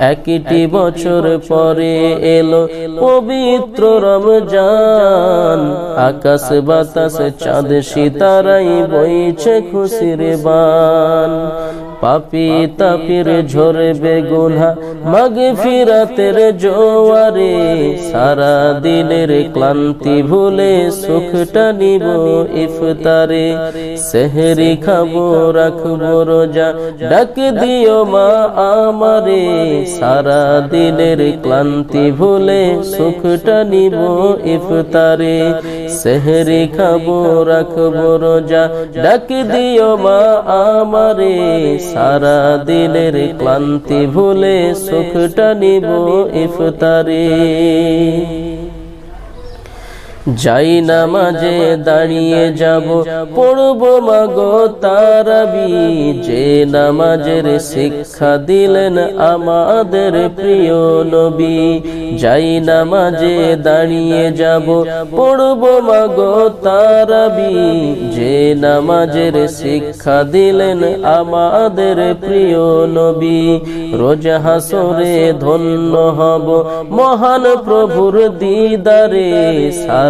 একটি বছর পরে এলো পবিত্র রমজান। আকাশ বাতাস চাঁদ সিতারাই বইছে খুশির বান। পাপি তাপির ঝরে বেগুনা মাগে ফিরাতের জোয়ারে সারা দিনের ক্লান্তি ভুলে সুখটা নিব ইফতারে। সেহরি খাব, রাখব রোজা, ডাক দিও মা আমারে। সারা দিনের ক্লান্তি ভুলে সুখটা নিব ইফতারে। সেহরি খাব, রাখব রোজা, ডাক দিও মা আমারে। সারা দিনের ক্লান্তি ভুলে সুখটা নিব ইফতারে। যাই নামাজে দাঁড়িয়ে যাব, পড়ব মাগো তারাবি। যে নামাজের শিক্ষা দিলেন আমাদের প্রিয় নবী। যাই নামাজে দাঁড়িয়ে যাব, পড়ব মাগো তারাবি। যে নামাজের শিক্ষা দিলেন আমাদের প্রিয় নবী। রোজ হাসরে ধন্য হব মহান প্রভুর দিদারে। সারা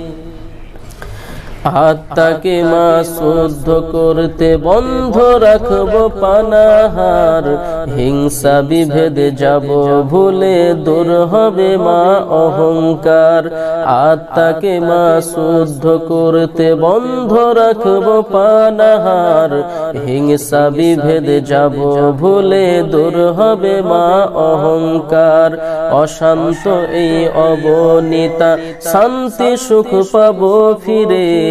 আত্মাকে মা শুদ্ধ করতে বন্ধ রাখব পানাহার। হিংসা বিভেদে যাব ভুলে দূর হবে মা অহংকার। আত্মাকে মা শুদ্ধ করতে বন্ধ রাখব পানাহার। হিংসা বিভেদে যাব ভুলে দূর হবে মা অহংকার। অশান্ত এই অবনীতা, শান্তি সুখ পাবো ফিরে।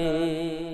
يعلمون